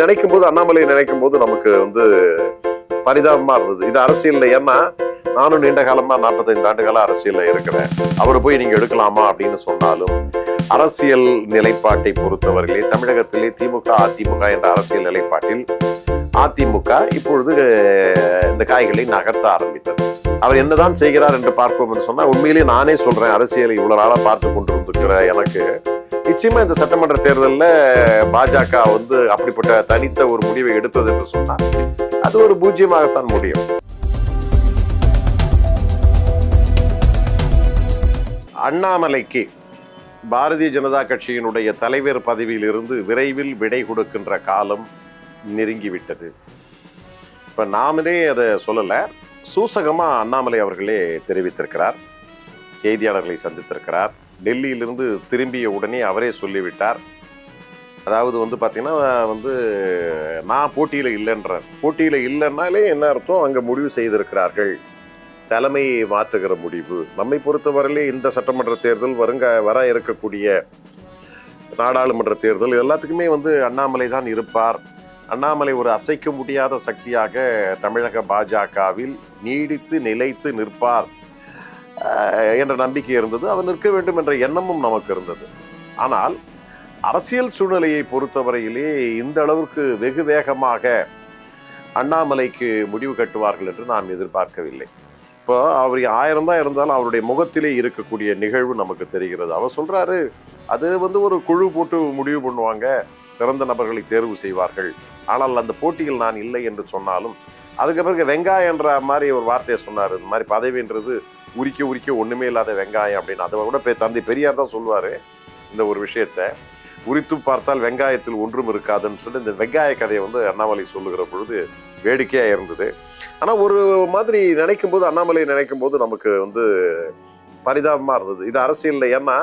நினைக்கும் போது அண்ணாமலை நினைக்கும் போது நமக்கு வந்து பரிதாபமா இருந்தது. இது அரசியல் ஏன்னா நானும் நீண்ட காலமா நாற்பத்தைந்து ஆண்டுகளா அரசியல்ல இருக்கிறேன். அவரை போய் நீங்க எடுக்கலாமா அப்படின்னு சொன்னாலும் அரசியல் நிலைப்பாட்டை பொறுத்தவர்களே தமிழகத்திலே திமுக அதிமுக என்ற அரசியல் நிலைப்பாட்டில் அதிமுக இப்பொழுது இந்த காய்களை நகர்த்த ஆரம்பித்தது. அவர் என்னதான் செய்கிறார் என்று பார்ப்போம் என்று சொன்னா உண்மையிலேயே நானே சொல்றேன் அரசியலை இவ்வளவு நாளா பார்த்து கொண்டிருந்திருக்கிற எனக்கு நிச்சயமா இந்த சட்டமன்ற தேர்தலில் பாஜக வந்து அப்படிப்பட்ட தனித்த ஒரு முடிவை எடுத்தது என்று சொன்னால் அது ஒரு பூஜ்ஜியமாகத்தான் முடியும். அண்ணாமலைக்கு பாரதிய ஜனதா கட்சியினுடைய தலைவர் பதவியிலிருந்து விரைவில் விடை கொடுக்கின்ற காலம் நெருங்கிவிட்டது. இப்ப நாமளே அதை சொல்லலை. சூசகமா அண்ணாமலை அவர்களே தெரிவித்திருக்கிறார். செய்தியாளர்களை சந்தித்திருக்கிறார். டெல்லியிலிருந்து திரும்பிய உடனே அவரே சொல்லிவிட்டார். அதாவது வந்து பார்த்தீங்கன்னா வந்து நான் போட்டியில் இல்லைன்றார். போட்டியில் இல்லைன்னாலே என்ன அர்த்தம்? அங்கே முடிவு செய்திருக்கிறார்கள். தலைமையை மாற்றுகிற முடிவு. நம்மை பொறுத்தவரையிலே இந்த சட்டமன்ற தேர்தல் வருங்க வர இருக்கக்கூடிய நாடாளுமன்ற தேர்தல் எல்லாத்துக்குமே வந்து அண்ணாமலை தான் இருப்பார். அண்ணாமலை ஒரு அசைக்க முடியாத சக்தியாக தமிழக பாஜகவில் நீடித்து நிலைத்து நிற்பார். என்ற நம்பிக்கை இருந்தது. அவர் நிற்க வேண்டும் என்ற எண்ணமும் நமக்கு இருந்தது. ஆனால் அரசியல் சூழ்நிலையை பொறுத்தவரையிலே இந்த அளவுக்கு வெகு வேகமாக அண்ணாமலைக்கு முடிவு கட்டுவார்கள் என்று நாம் எதிர்பார்க்கவில்லை. இப்போ அவர் ஆயிரம் தான் இருந்தாலும் அவருடைய முகத்திலே இருக்கக்கூடிய நிகழ்வு நமக்கு தெரிகிறது. அவர் சொல்றாரு அது வந்து ஒரு குழு போட்டு முடிவு பண்ணுவாங்க. சிறந்த நபர்களை தேர்வு செய்வார்கள். ஆனால் அந்த போட்டியில் நான் இல்லை என்று சொன்னாலும் அதுக்கு பிறகு வெங்காயம் என்ற மாதிரி ஒரு வார்த்தையை சொன்னார். இந்த மாதிரி பதவின்றது உரிக்க உரிக்க ஒன்றுமே இல்லாத வெங்காயம் அப்படின்னு. அதை விட தந்தை பெரியார் தான் சொல்லுவார் இந்த ஒரு விஷயத்த. உரித்து பார்த்தால் வெங்காயத்தில் ஒன்றும் இருக்காதுன்னு சொல்லி இந்த வெங்காய கதையை வந்து அண்ணாமலை சொல்லுகிற பொழுது வேடிக்கையாக இருந்தது. ஆனால் ஒரு மாதிரி நினைக்கும் போது அண்ணாமலை நினைக்கும் போது நமக்கு வந்து பரிதாபமாக இருந்தது. இது அரசியலில் ஏன்னா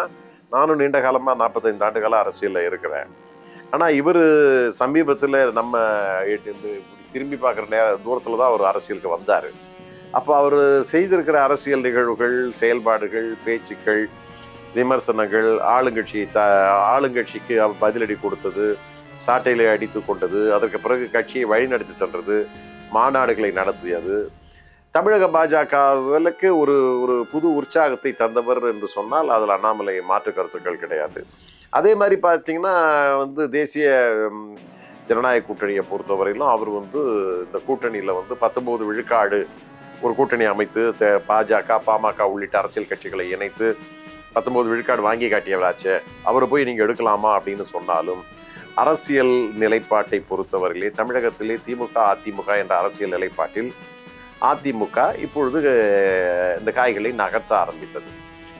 நானும் நீண்ட காலமாக நாற்பத்தைந்து ஆண்டுகளாக அரசியலில் இருக்கிறேன். ஆனால் இவர் சமீபத்தில் நம்ம திரும்பி பார்க்குற நேர தூரத்தில் தான் அவர் அரசியலுக்கு வந்தார். அப்போ அவர் செய்திருக்கிற அரசியல் நிகழ்வுகள் செயல்பாடுகள் பேச்சுக்கள் விமர்சனங்கள் ஆளுங்கட்சி த ஆளுங்கட்சிக்கு அவர் பதிலடி கொடுத்தது சாட்டையிலே அடித்து கொண்டது அதற்கு பிறகு கட்சியை வழிநடத்தி சென்றது மாநாடுகளை நடத்தியது. தமிழக பாஜகவுக்கு ஒரு ஒரு புது உற்சாகத்தை தந்தவர் என்று சொன்னால் அதில் அண்ணாமலை மாற்று கருத்துக்கள் கிடையாது. அதே மாதிரி பார்த்தீங்கன்னா வந்து தேசிய ஜனநாயக கூட்டணியை பொறுத்தவரையிலும் அவர் வந்து இந்த கூட்டணியில் வந்து பத்தொம்போது விழுக்காடு ஒரு கூட்டணி அமைத்து பாஜக பாமக உள்ளிட்ட அரசியல் கட்சிகளை இணைத்து பத்தொன்பது விழுக்காடு வாங்கி காட்டியவராச்சே அவரை போய் நீங்கள் எடுக்கலாமா அப்படின்னு சொன்னாலும் அரசியல் நிலைப்பாட்டை பொறுத்தவரையிலே தமிழகத்திலே திமுக அதிமுக என்ற அரசியல் நிலைப்பாட்டில் அதிமுக இப்பொழுது இந்த காய்களை நகர்த்த ஆரம்பித்தது.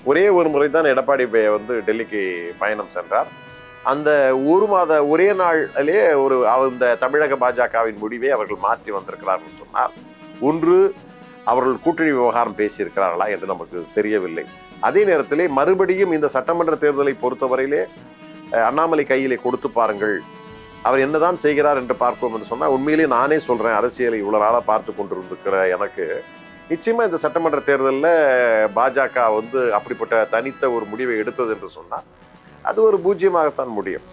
ஒரே ஒரு முறை தான் எடப்பாடி பே- வந்து டெல்லிக்கு பயணம் சென்றார். அந்த ஒரு மாத ஒரே நாளிலே ஒரு அந்த இந்த தமிழக பாஜகவின் முடிவை அவர்கள் மாற்றி வந்திருக்கிறார்கள் சொன்னார் ஒன்று அவர்கள் கூட்டணி விவகாரம் பேசியிருக்கிறார்களா என்று நமக்கு தெரியவில்லை. அதே நேரத்திலே மறுபடியும் இந்த சட்டமன்ற தேர்தலை பொறுத்தவரையிலே அண்ணாமலை கையிலே கொடுத்து பாருங்கள். அவர் என்னதான் செய்கிறார் என்று பார்ப்போம் என்று சொன்னால் உண்மையிலேயே நானே சொல்கிறேன் அரசியலை இவ்வளோ நாளா பார்த்து கொண்டிருந்திருக்கிற எனக்கு. நிச்சயமாக இந்த சட்டமன்ற தேர்தலில் பாஜக வந்து அப்படிப்பட்ட தனித்த ஒரு முடிவை எடுத்தது என்று சொன்னால் அது ஒரு பூஜ்ஜியமாகத்தான் முடியும்.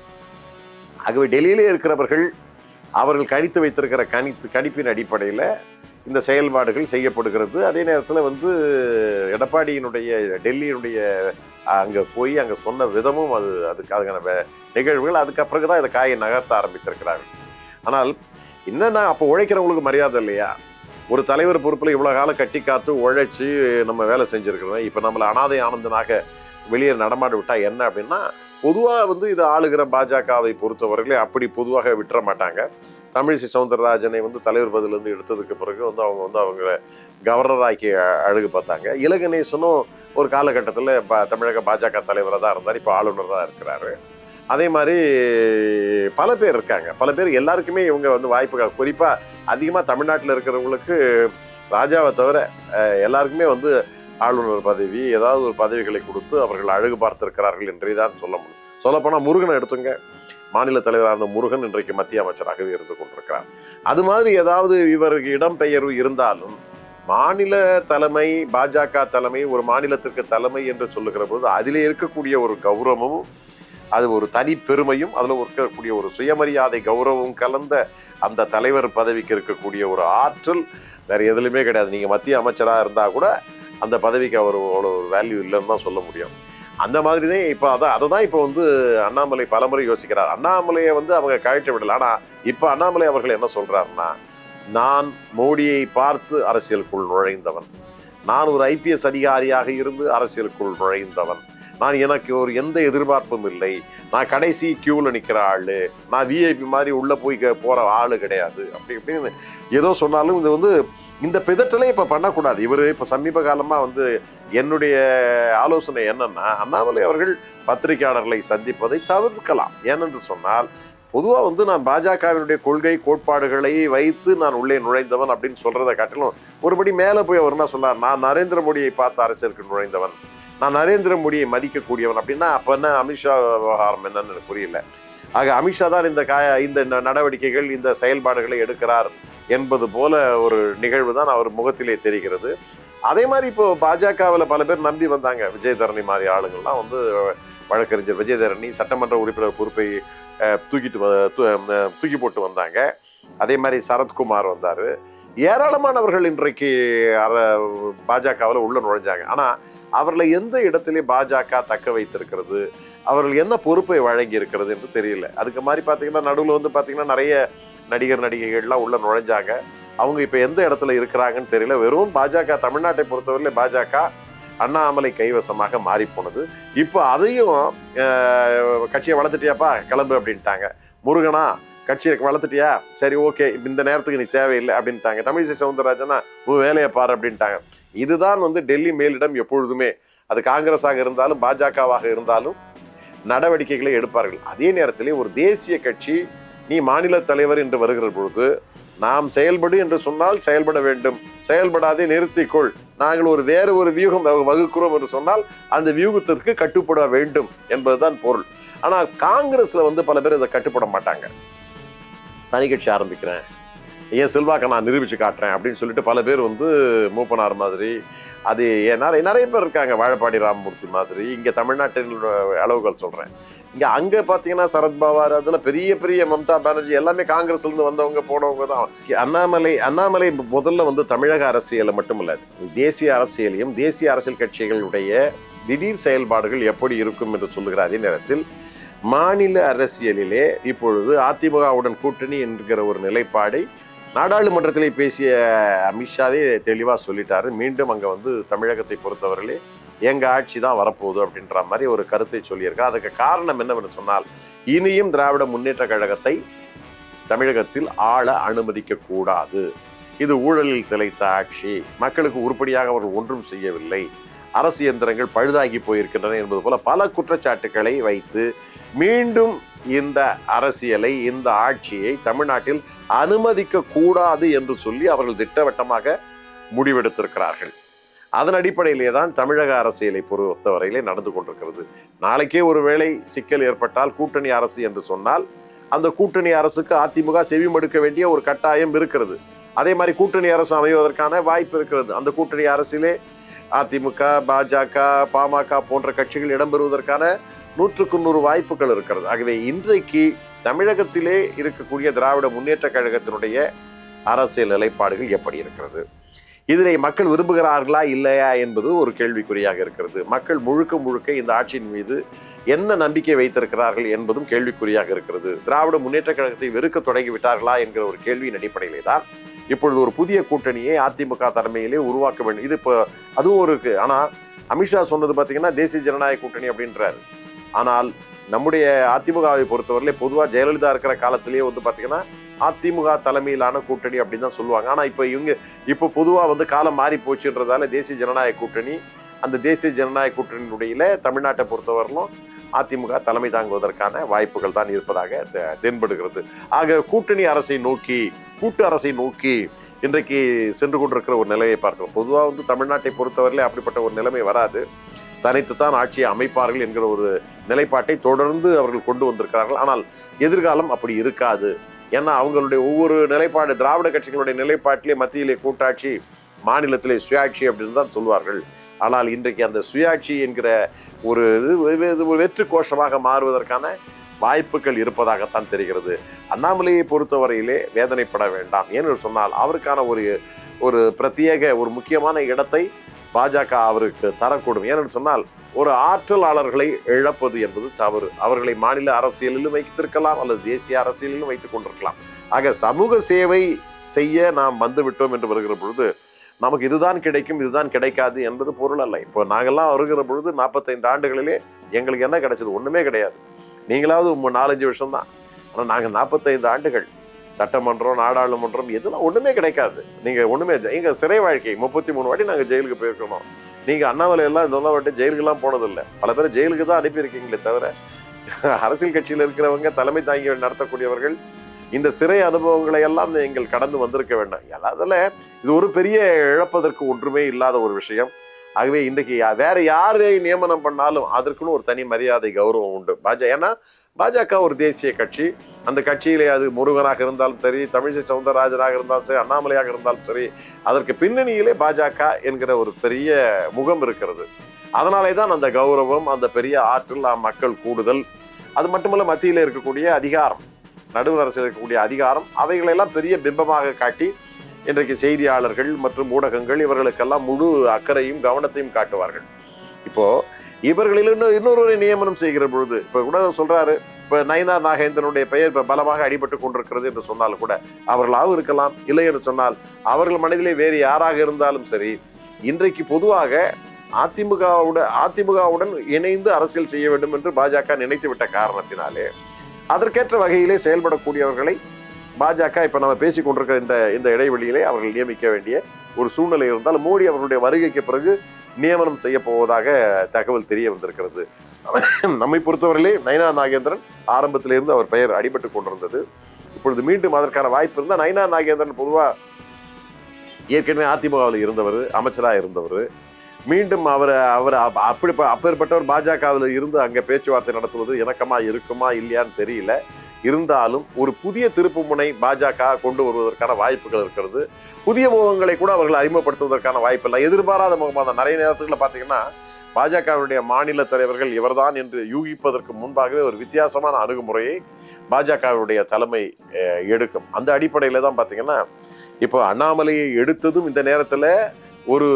ஆகவே டெல்லியிலே இருக்கிறவர்கள் அவர்கள் கணித்து வைத்திருக்கிற கணித்து கணிப்பின் அடிப்படையில் இந்த செயல்பாடுகள் செய்யப்படுகிறது. அதே நேரத்தில் வந்து எடப்பாடியினுடைய டெல்லியினுடைய அங்கே போய் அங்கே சொன்ன விதமும் அது அதுக்கு அதுக்கான வே- நிகழ்வுகள் அதுக்கப்புறம் தான் இதை காயை நகர்த்த ஆரம்பித்திருக்கிறார்கள். ஆனால் என்னென்னா அப்போ உழைக்கிறவங்களுக்கு மரியாதை இல்லையா? ஒரு தலைவர் பொறுப்பில் இவ்வளோ காலம் கட்டி காத்து உழைச்சி நம்ம வேலை செஞ்சுருக்கிறோம் இப்போ நம்மளை அனாதை ஆனந்தனாக வெளியே நடமாடி விட்டால் என்ன அப்படின்னா பொதுவாக வந்து இது ஆளுகிற பாஜகவை பொறுத்தவரையிலே அப்படி பொதுவாக விட்டுற மாட்டாங்க. தமிழிசை சவுந்தரராஜனை வந்து தலைவர் பதிலிருந்து எடுத்ததுக்கு பிறகு வந்து அவங்க வந்து அவங்கள கவர்னராக்கி அழகு பார்த்தாங்க. இலகணேசனும் ஒரு காலகட்டத்தில் இப்போ தமிழக பாஜக தலைவராக தான் இருந்தார். இப்போ ஆளுநர் தான் இருக்கிறாரு. அதே மாதிரி பல பேர் இருக்காங்க. பல பேர் எல்லாருக்குமே இவங்க வந்து வாய்ப்புகள். குறிப்பாக அதிகமாக தமிழ்நாட்டில் இருக்கிறவங்களுக்கு ராஜாவை தவிர எல்லாருக்குமே வந்து ஆளுநர் பதவி ஏதாவது ஒரு பதவிகளை கொடுத்து அவர்கள் அழகு பார்த்திருக்கிறார்கள் என்றே தான் சொல்ல முடியும். சொல்லப்போனால் முருகனை எடுத்துங்க. மாநில தலைவராக முருகன் இன்றைக்கு மத்திய அமைச்சராகவே இருந்து கொண்டிருக்கிறார். அது மாதிரி ஏதாவது இவருக்கு இடம்பெயர்வு இருந்தாலும் மாநில தலைமை பாஜக தலைமை ஒரு மாநிலத்திற்கு தலைமை என்று சொல்லுகிற போது அதிலே இருக்கக்கூடிய ஒரு கௌரவமும் அது ஒரு தனி பெருமையும் அதில் இருக்கக்கூடிய ஒரு சுயமரியாதை கௌரவம் கலந்த அந்த தலைவர் பதவிக்கு இருக்கக்கூடிய ஒரு ஆற்றல் வேறு எதுலையுமே கிடையாது. நீங்கள் மத்திய அமைச்சராக இருந்தால் கூட அந்த பதவிக்கு அவர் அவ்வளோ வேல்யூ இல்லைன்னு தான் சொல்ல முடியும். அந்த மாதிரி தான் இப்போ அதான் அதை தான் இப்போ வந்து அண்ணாமலை பலமுறை யோசிக்கிறார். அண்ணாமலையை வந்து அவங்க கழட்டி விடல. ஆனால் இப்போ அண்ணாமலை அவர்கள் என்ன சொல்கிறாருன்னா நான் மோடியை பார்த்து அரசியலுக்குள் நுழைந்தவன். நான் ஒரு ஐபிஎஸ் அதிகாரியாக இருந்து அரசியலுக்குள் நுழைந்தவன். நான் எனக்கு ஒரு எந்த எதிர்பார்ப்பும் இல்லை. நான் கடைசி கியூவில் நிற்கிற ஆள். நான் விஐபி மாதிரி உள்ளே போய் போகிற ஆள் கிடையாது. அப்படி இப்படின்னு ஏதோ சொன்னாலும் இது வந்து இந்த பிதற்றலை இப்போ பண்ணக்கூடாது. இவர் இப்போ சமீப காலமாக வந்து என்னுடைய ஆலோசனை என்னன்னா அண்ணாமலை அவர்கள் பத்திரிகையாளர்களை சந்திப்பதை தவிர்க்கலாம். ஏனென்று சொன்னால் பொதுவாக வந்து நான் பாஜகவினுடைய கொள்கை கோட்பாடுகளை வைத்து நான் உள்ளே நுழைந்தவன் அப்படின்னு சொல்றதை காட்டிலும் ஒருபடி மேலே போய் அவர் என்ன சொன்னார் நான் நரேந்திர மோடியை பார்த்து அரசியலுக்கு நுழைந்தவன் நான் நரேந்திர மோடியை மதிக்கக்கூடியவன் அப்படின்னா அப்போ என்ன அமித்ஷா விவகாரம் என்னன்னு எனக்கு புரியல. ஆக அமித்ஷா தான் இந்த காய இந்த நடவடிக்கைகள் இந்த செயல்பாடுகளை எடுக்கிறார். என்பது போல ஒரு நிகழ்வு தான் அவர் முகத்திலே தெரிகிறது. அதே மாதிரி இப்போ பாஜகவில் பல பேர் நம்பி வந்தாங்க. விஜயதரணி மாதிரி ஆளுங்கள்லாம் வந்து வழக்கறிஞர் விஜயதரணி சட்டமன்ற உறுப்பினர் பொறுப்பை தூக்கிட்டு வ- தூ- தூக்கி போட்டு வந்தாங்க. அதே மாதிரி சரத்குமார் வந்தார். ஏராளமானவர்கள் இன்றைக்கு பாஜகவில் உள்ள நுழைஞ்சாங்க. ஆனால் அவர்களை எந்த இடத்திலே பாஜக தக்க வைத்திருக்கிறது? அவர்கள் என்ன பொறுப்பை வழங்கி இருக்கிறது என்று தெரியல. அதுக்கு மாதிரி பார்த்தீங்கன்னா நடுவில் வந்து பார்த்தீங்கன்னா நிறைய நடிகர் நடிகைகள்லாம் உள்ள நுழைஞ்சாங்க. அவங்க இப்போ எந்த இடத்துல இருக்கிறாங்கன்னு தெரியல. வெறும் பாஜக தமிழ்நாட்டை பொறுத்தவரையில பாஜக அண்ணாமலை கைவசமாக மாறி போனது இப்போ அதையும் கட்சியை வளர்த்துட்டியாப்பா கிளம்பு அப்படின்ட்டாங்க. முருகனா கட்சியை வளர்த்துட்டியா? சரி ஓகே இந்த நேரத்துக்கு நீ தேவையில்லை அப்படின்ட்டாங்க. தமிழிசை சவுந்தரராஜனா உன் வேலையை பாரு அப்படின்ட்டாங்க. இதுதான் வந்து டெல்லி மேலிடம் எப்பொழுதுமே. அது காங்கிரஸாக இருந்தாலும் பாஜகவாக இருந்தாலும் நடவடிக்கைகளை எடுப்பார்கள். அதே நேரத்திலே ஒரு தேசிய கட்சி நீ மாநில தலைவர் என்று வருகிற பொழுது நாம் செயல்படு என்று சொன்னால் செயல்பட வேண்டும். செயல்படாதே நிறுத்திக்கொள் நாங்கள் ஒரு வேறு ஒரு வியூகம் வகுக்கிறோம் என்று சொன்னால் அந்த வியூகத்திற்கு கட்டுப்பட வேண்டும் என்பதுதான் பொருள். ஆனால் காங்கிரஸ்ல வந்து பல பேர் இதை கட்டுப்பட மாட்டாங்க. தனி கட்சி ஆரம்பிக்கிறேன். என் செல்வாக்கை நான் நிரூபிச்சு காட்டுறேன் அப்படின்னு சொல்லிட்டு பல பேர் வந்து மூப்பனார் மாதிரி அது நிறைய நிறைய பேர் இருக்காங்க. வாழப்பாடி ராமமூர்த்தி மாதிரி. இங்க தமிழ்நாட்டின் அளவுகள் சொல்றேன். இங்க அங்க பாத்தீங்கன்னா சரத்பவார் அதெல்லாம் பெரிய பெரிய மம்தா பானர்ஜி எல்லாமே காங்கிரஸ்ல இருந்து வந்தவங்க போனவங்க தான் அண்ணாமலை அண்ணாமலை முதல்ல வந்து தமிழக அரசியலை மட்டுமல்ல தேசிய அரசியலையும் தேசிய அரசியல் கட்சிகளுடைய திடீர் செயல்பாடுகள் எப்படி இருக்கும் என்று சொல்லுகிற அதே நேரத்தில் மாநில அரசியலிலே இப்பொழுது அதிமுகவுடன் கூட்டணி என்கிற ஒரு நிலைப்பாடை நாடாளுமன்றத்திலே பேசிய அமித்ஷாவே தெளிவாக சொல்லிட்டாரு. மீண்டும் அங்கே வந்து தமிழகத்தை பொறுத்தவரையிலே எங்கள் ஆட்சி தான் வரப்போகுது அப்படின்ற மாதிரி ஒரு கருத்தை சொல்லியிருக்கார் அதுக்கு காரணம் என்னவென்று சொன்னால் இனியும் திராவிட முன்னேற்ற கழகத்தை தமிழகத்தில் ஆள அனுமதிக்க கூடாது. இது ஊழலில் சிலைத்த ஆட்சி. மக்களுக்கு உருப்படியாக அவர்கள் ஒன்றும் செய்யவில்லை. அரசு இயந்திரங்கள் பழுதாகி போயிருக்கின்றன என்பது போல பல குற்றச்சாட்டுக்களை வைத்து மீண்டும் இந்த அரசியலை இந்த ஆட்சியை தமிழ்நாட்டில் அனுமதிக்க கூடாது என்று சொல்லி அவர்கள் திட்டவட்டமாக முடிவெடுத்திருக்கிறார்கள். அதன் அடிப்படையிலே தான் தமிழக அரசியலை பொறுத்தவரையிலே நடந்து கொண்டிருக்கிறது. நாளைக்கே ஒருவேளை சிக்கல் ஏற்பட்டால் கூட்டணி அரசு என்று சொன்னால் அந்த கூட்டணி அரசுக்கு அதிமுக செவிமடுக்க வேண்டிய ஒரு கட்டாயம் இருக்கிறது. அதே மாதிரி கூட்டணி அரசு அமைவதற்கான வாய்ப்பு இருக்கிறது. அந்த கூட்டணி அரசிலே அதிமுக பாஜக பாமக போன்ற கட்சிகள் இடம்பெறுவதற்கான நூற்றுக்கு நூறு வாய்ப்புகள் இருக்கிறது. ஆகவே இன்றைக்கு தமிழகத்திலே இருக்கக்கூடிய திராவிட முன்னேற்ற கழகத்தினுடைய அரசியல் நிலைப்பாடுகள் எப்படி இருக்கிறது? இதனை மக்கள் விரும்புகிறார்களா இல்லையா என்பது ஒரு கேள்விக்குறியாக இருக்கிறது. மக்கள் முழுக்க முழுக்க இந்த ஆட்சியின் மீது என்ன நம்பிக்கை வைத்திருக்கிறார்கள் என்பதும் கேள்விக்குறியாக இருக்கிறது. திராவிட முன்னேற்ற கழகத்தை வெறுக்க தொடங்கி விட்டார்களா என்கிற ஒரு கேள்வியின் அடிப்படையிலே தான் இப்பொழுது ஒரு புதிய கூட்டணியை அதிமுக தலைமையிலே உருவாக்க வேண்டும். இது இப்போ அதுவும் ஒரு இருக்கு ஆனால் அமித்ஷா சொன்னது பார்த்தீங்கன்னா தேசிய ஜனநாயக கூட்டணி அப்படின்றார். ஆனால் நம்முடைய அதிமுகவை பொறுத்தவரையிலே பொதுவாக ஜெயலலிதா இருக்கிற காலத்திலேயே வந்து பார்த்தீங்கன்னா அதிமுக தலைமையிலான கூட்டணி அப்படின்னு தான் சொல்லுவாங்க. ஆனால் இப்போ இவங்க இப்போ பொதுவாக வந்து காலம் மாறி போச்சுன்றதால தேசிய ஜனநாயக கூட்டணி அந்த தேசிய ஜனநாயக கூட்டணியினுடைய தமிழ்நாட்டை பொறுத்தவரையிலும் அதிமுக தலைமை தாங்குவதற்கான வாய்ப்புகள் தான் இருப்பதாக தெ- தென்படுகிறது. ஆக கூட்டணி அரசை நோக்கி கூட்டு அரசை நோக்கி இன்றைக்கு சென்று கொண்டிருக்கிற ஒரு நிலையை பார்க்கிறோம். பொதுவாக வந்து தமிழ்நாட்டை பொறுத்தவரையிலே அப்படிப்பட்ட ஒரு நிலைமை வராது. தனித்துத்தான் ஆட்சியை அமைப்பார்கள் என்கிற ஒரு நிலைப்பாட்டை தொடர்ந்து அவர்கள் கொண்டு வந்திருக்கிறார்கள். ஆனால் எதிர்காலம் அப்படி இருக்காது. ஏன்னா அவங்களுடைய ஒவ்வொரு நிலைப்பாடு திராவிட கட்சிகளுடைய நிலைப்பாட்டிலே மத்தியிலே கூட்டாட்சி மாநிலத்திலே சுயாட்சி அப்படின்னு தான் சொல்வார்கள். ஆனால் இன்றைக்கு அந்த சுயாட்சி என்கிற ஒரு இது ஒரு வெற்று கோஷமாக மாறுவதற்கான வாய்ப்புகள் இருப்பதாகத்தான் தெரிகிறது. அண்ணாமலையை பொறுத்தவரையிலே வேதனைப்பட வேண்டாம். ஏன்னு சொன்னால் அவருக்கான ஒரு ஒரு பிரத்யேக ஒரு முக்கியமான இடத்தை பாஜக அவருக்கு தரக்கூடும். ஏன்னு சொன்னால் ஒரு ஆற்றலாளர்களை இழப்பது என்பது தவறு. அவர்களை மாநில அரசியலிலும் வைத்திருக்கலாம் அல்லது தேசிய அரசியலிலும் வைத்துக் கொண்டிருக்கலாம். ஆக சமூக சேவை செய்ய நாம் வந்து விட்டோம் என்று வருகிற பொழுது நமக்கு இதுதான் கிடைக்கும் இதுதான் கிடைக்காது என்பது பொருள் அல்ல. இப்போ நாங்கள்லாம் வருகிற பொழுது நாற்பத்தைந்து ஆண்டுகளிலே எங்களுக்கு என்ன கிடைச்சது? ஒன்றுமே கிடையாது. நீங்களாவது நாலஞ்சு வருஷம் தான் ஆனால் நாங்கள் நாற்பத்தைந்து ஆண்டுகள் சட்டமன்றம் நாடாளுமன்றம் எதுலாம் ஒண்ணுமே கிடைக்காது. நீங்க ஒண்ணுமே எங்க சிறை வாழ்க்கை முப்பத்தி மூணு வாட்டி நாங்க ஜெயிலுக்கு போயிருக்கணும். நீங்க அண்ணாமலை எல்லாம் இந்த வாட்டி ஜெயிலுக்குலாம் போனதில்லை. பல பேர் ஜெயிலுக்கு தான் அனுப்பியிருக்கீங்களே தவிர அரசியல் கட்சியில் இருக்கிறவங்க தலைமை தாங்கி நடத்தக்கூடியவர்கள் இந்த சிறை அனுபவங்களை எல்லாம் நீங்கள் கடந்து வந்திருக்க வேண்டாம். அதில் இது ஒரு பெரிய இழப்பதற்கு ஒன்றுமே இல்லாத ஒரு விஷயம். ஆகவே இன்றைக்கு வேற யாரை நியமனம் பண்ணாலும் அதற்குன்னு ஒரு தனி மரியாதை கௌரவம் உண்டு. பாஜக ஏன்னா பாஜக ஒரு தேசிய கட்சி. அந்த கட்சியிலே அது முருகனாக இருந்தாலும் சரி தமிழிசை சவுந்தரராஜனாக இருந்தாலும் சரி அண்ணாமலையாக இருந்தாலும் சரி அதற்கு பின்னணியிலே பாஜக என்கிற ஒரு பெரிய முகம் இருக்கிறது. அதனாலே தான் அந்த கௌரவம் அந்த பெரிய ஆற்றல் மக்கள் கூடுதல். அது மட்டுமல்ல மத்தியில் இருக்கக்கூடிய அதிகாரம் நடுவர் அரசில் இருக்கக்கூடிய அதிகாரம் அவைகளெல்லாம் பெரிய பிம்பமாக காட்டி இன்றைக்கு செய்தியாளர்கள் மற்றும் ஊடகங்கள் இவர்களுக்கெல்லாம் முழு அக்கறையும் கவனத்தையும் காட்டுவார்கள். இப்போ இவர்களில் இன்னும் இன்னொருவரை நியமனம் செய்கிற பொழுது இப்ப கூட சொல்றாரு இப்ப நயினா நாகேந்திரனுடைய பெயர் இப்ப பலமாக அடிபட்டு கொண்டிருக்கிறது என்று சொன்னாலும் கூட அவர்களாக இருக்கலாம் இல்லை என்று சொன்னால் அவர்கள் மனதிலே வேறு யாராக இருந்தாலும் சரி இன்றைக்கு பொதுவாக அதிமுகவுடன் அதிமுகவுடன் இணைந்து அரசியல் செய்ய வேண்டும் என்று பாஜக நினைத்து விட்ட காரணத்தினாலே அதற்கேற்ற வகையிலே செயல்படக்கூடியவர்களை பாஜக இப்ப நம்ம பேசிக் கொண்டிருக்கிற இந்த இந்த இடைவெளியிலே அவர்கள் நியமிக்க வேண்டிய ஒரு சூழ்நிலை இருந்தால் மோடி அவர்களுடைய வருகைக்கு பிறகு நியமனம் செய்ய போவதாக தகவல் தெரிய வந்திருக்கிறது. நம்மை பொறுத்தவரையிலே நயனா நாகேந்திரன் ஆரம்பத்திலிருந்து அவர் பெயர் அடிபட்டு கொண்டிருந்தது. இப்பொழுது மீண்டும் அதற்கான வாய்ப்பு இருந்தால் நயனா நாகேந்திரன் பொதுவா ஏற்கனவே அதிமுகவில் இருந்தவர் அமைச்சராக இருந்தவர். மீண்டும் அவர் அவர் அப்படி அப்பேற்பட்டவர் பாஜகவில் இருந்து அங்கே பேச்சுவார்த்தை நடத்துவது இணக்கமா இருக்குமா இல்லையான்னு தெரியல. இருந்தாலும் ஒரு புதிய திருப்புமுனை பாஜக கொண்டு வருவதற்கான வாய்ப்புகள் இருக்கிறது. புதிய முகங்களை கூட அவர்கள் அறிமுகப்படுத்துவதற்கான வாய்ப்பு இல்லை. எதிர்பாராத முகமாக தான். நிறைய நேரத்துக்குள்ள பார்த்தீங்கன்னா பாஜகவினுடைய மாநில தலைவர்கள் இவர்தான் என்று யூகிப்பதற்கு முன்பாகவே ஒரு வித்தியாசமான அணுகுமுறையை பாஜகவினுடைய தலைமை எடுக்கும். அந்த அடிப்படையில் தான் பார்த்தீங்கன்னா இப்போ அண்ணாமலையை எடுத்ததும் இந்த நேரத்தில் ஒரு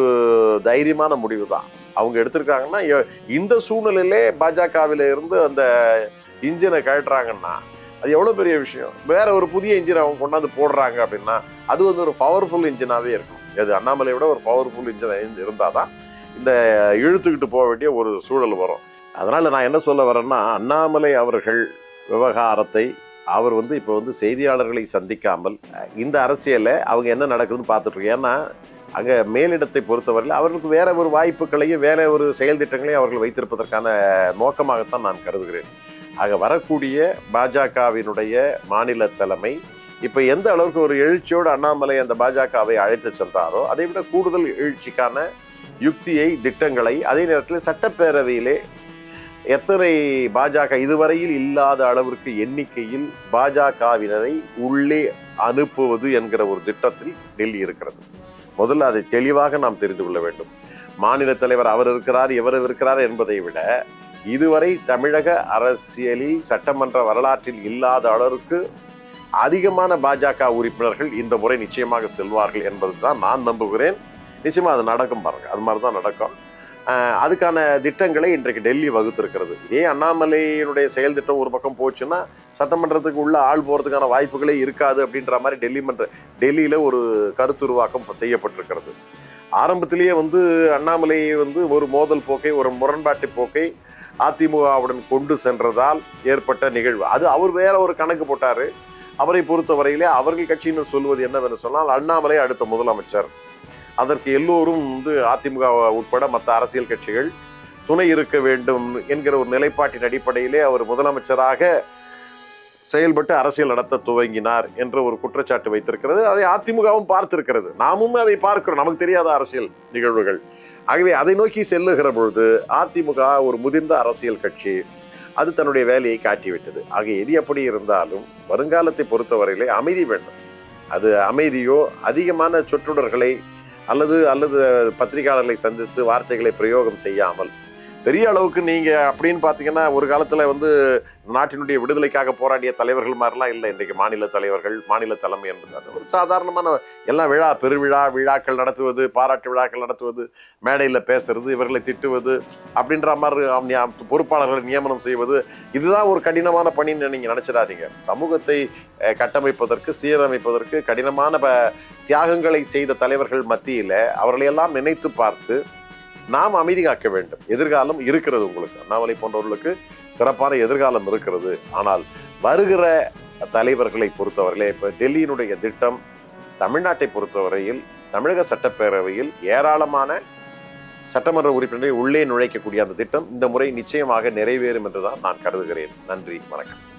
தைரியமான முடிவு தான் அவங்க எடுத்திருக்காங்கன்னா இந்த சூழ்நிலையிலே பாஜகவில இருந்து அந்த இன்ஜினை கழட்டுறாங்கன்னா அது எவ்வளோ பெரிய விஷயம்? வேற ஒரு புதிய இன்ஜின் அவங்க கொண்டாந்து போடுறாங்க அப்படின்னா அது வந்து ஒரு பவர்ஃபுல் இன்ஜினாகவே இருக்கும். அது அண்ணாமலை விட ஒரு பவர்ஃபுல் இன்ஜின் இருந்தால் தான் இந்த இழுத்துக்கிட்டு போக வேண்டிய ஒரு சூழல் வரும். அதனால் நான் என்ன சொல்ல வரேன்னா அண்ணாமலை அவர்கள் விவகாரத்தை அவர் வந்து இப்போ வந்து செய்தியாளர்களை சந்திக்காமல் இந்த அரசியலை அவங்க என்ன நடக்குதுன்னு பார்த்துட்டு இருக்கோம் ஏன்னா அங்கே மேலிடத்தை பொறுத்தவரையில் அவர்களுக்கு வேற ஒரு வாய்ப்புகளையும் வேற ஒரு செயல் திட்டங்களையும் அவர்கள் வைத்திருப்பதற்கான நோக்கமாகத்தான் நான் கருதுகிறேன். ஆக வரக்கூடிய பாஜகவினுடைய மாநில தலைமை இப்போ எந்த அளவுக்கு ஒரு எழுச்சியோடு அண்ணாமலை அந்த பாஜகவை அழைத்து சென்றாரோ அதை விட கூடுதல் எழுச்சிக்கான யுக்தியை திட்டங்களை அதே நேரத்தில் சட்டப்பேரவையிலே எத்தனை பாஜக இதுவரையில் இல்லாத அளவிற்கு எண்ணிக்கையில் பாஜகவினரை உள்ளே அனுப்புவது என்கிற ஒரு திட்டத்தில் டெல்லி இருக்கிறது. முதல்ல அதை தெளிவாக நாம் தெரிந்து கொள்ள வேண்டும். மாநில தலைவர் அவர் இருக்கிறார் இவர் இருக்கிறார் என்பதை விட இதுவரை தமிழக அரசியலில் சட்டமன்ற வரலாற்றில் இல்லாத அளவிற்கு அதிகமான பாஜக உறுப்பினர்கள் இந்த முறை நிச்சயமாக செல்வார்கள் என்பது தான் நான் நம்புகிறேன். நிச்சயமா அது நடக்கும் பாருங்க. அது மாதிரி தான் நடக்கும் அதுக்கான திட்டங்களை இன்றைக்கு டெல்லி வகுத்திருக்கிறது. இதே அண்ணாமலையினுடைய செயல் திட்டம் ஒரு பக்கம் போச்சுன்னா சட்டமன்றத்துக்கு உள்ள ஆள் போகிறதுக்கான வாய்ப்புகளே இருக்காது அப்படின்ற மாதிரி டெல்லி மன்ற டெல்லியில் ஒரு கருத்துருவாக்கம் செய்யப்பட்டிருக்கிறது. ஆரம்பத்திலேயே வந்து அண்ணாமலை வந்து ஒரு மோதல் போக்கை ஒரு முரண்பாட்டு போக்கை அதிமுகவுடன் கொண்டு சென்றதால் ஏற்பட்ட நிகழ்வு. அது அவர் வேற ஒரு கணக்கு போட்டார். அவரை பொறுத்தவரையிலே அவர்கள் கட்சியினர் சொல்வது என்னவென்று சொன்னால் அண்ணாமலை அடுத்த முதலமைச்சர். அதற்கு எல்லோரும் வந்து அதிமுக உட்பட மற்ற அரசியல் கட்சிகள் துணை இருக்க வேண்டும் என்கிற ஒரு நிலைப்பாட்டின் அடிப்படையிலே அவர் முதலமைச்சராக செயல்பட்டு அரசியல் நடத்த துவங்கினார் என்ற ஒரு குற்றச்சாட்டு வைத்திருக்கிறது. அதை அதிமுகவும் பார்த்திருக்கிறது. நாமும் அதை பார்க்கிறோம். நமக்கு தெரியாத அரசியல் நிகழ்வுகள். ஆகவே அதை நோக்கி செல்லுகிற பொழுது அதிமுக ஒரு முதிர்ந்த அரசியல் கட்சி அது தன்னுடைய வேலையை காட்டிவிட்டது. ஆக எது எப்படி இருந்தாலும் வருங்காலத்தை பொறுத்தவரையிலே அமைதி வேண்டும். அது அமைதியோ அதிகமான சொற்றொடர்களை அல்லது அல்லது பத்திரிகையாளர்களை சந்தித்து வார்த்தைகளை பிரயோகம் செய்யாமல் பெரிய அளவுக்கு நீங்க அப்படின்னு பாத்தீங்கன்னா ஒரு காலத்துல வந்து நாட்டினுடைய விடுதலைக்காக போராடிய தலைவர்கள் மாதிரிலாம் இல்லை. இன்றைக்கு மாநில தலைவர்கள் மாநில தலைமை என்பது அது ஒரு சாதாரணமான எல்லாம் விழா பெருவிழா விழாக்கள் நடத்துவது பாராட்டு விழாக்கள் நடத்துவது மேடையில் பேசுறது இவர்களை திட்டுவது அப்படின்ற மாதிரி பொறுப்பாளர்களை நியமனம் செய்வது இதுதான் ஒரு கடினமான பணின்னு நீங்கள் நினச்சிடாதீங்க. சமூகத்தை கட்டமைப்பதற்கு சீரமைப்பதற்கு கடினமான ப- தியாகங்களை செய்த தலைவர்கள் மத்தியில் அவர்களையெல்லாம் நினைத்து பார்த்து நாம் அமைதி காக்க வேண்டும். எதிர்காலம் இருக்கிறது உங்களுக்கு. அண்ணாமலை போன்றவர்களுக்கு சிறப்பான எதிர்காலம் இருக்கிறது. ஆனால் வருகிற தலைவர்களை பொறுத்தவரையிலே இப்போ டெல்லியினுடைய திட்டம் தமிழ்நாட்டை பொறுத்தவரையில் தமிழக சட்டப்பேரவையில் ஏராளமான சட்டமன்ற உறுப்பினரை உள்ளே நுழைக்கக்கூடிய அந்த திட்டம் இந்த முறை நிச்சயமாக நிறைவேறும் என்றுதான் நான் கருதுகிறேன். நன்றி வணக்கம்.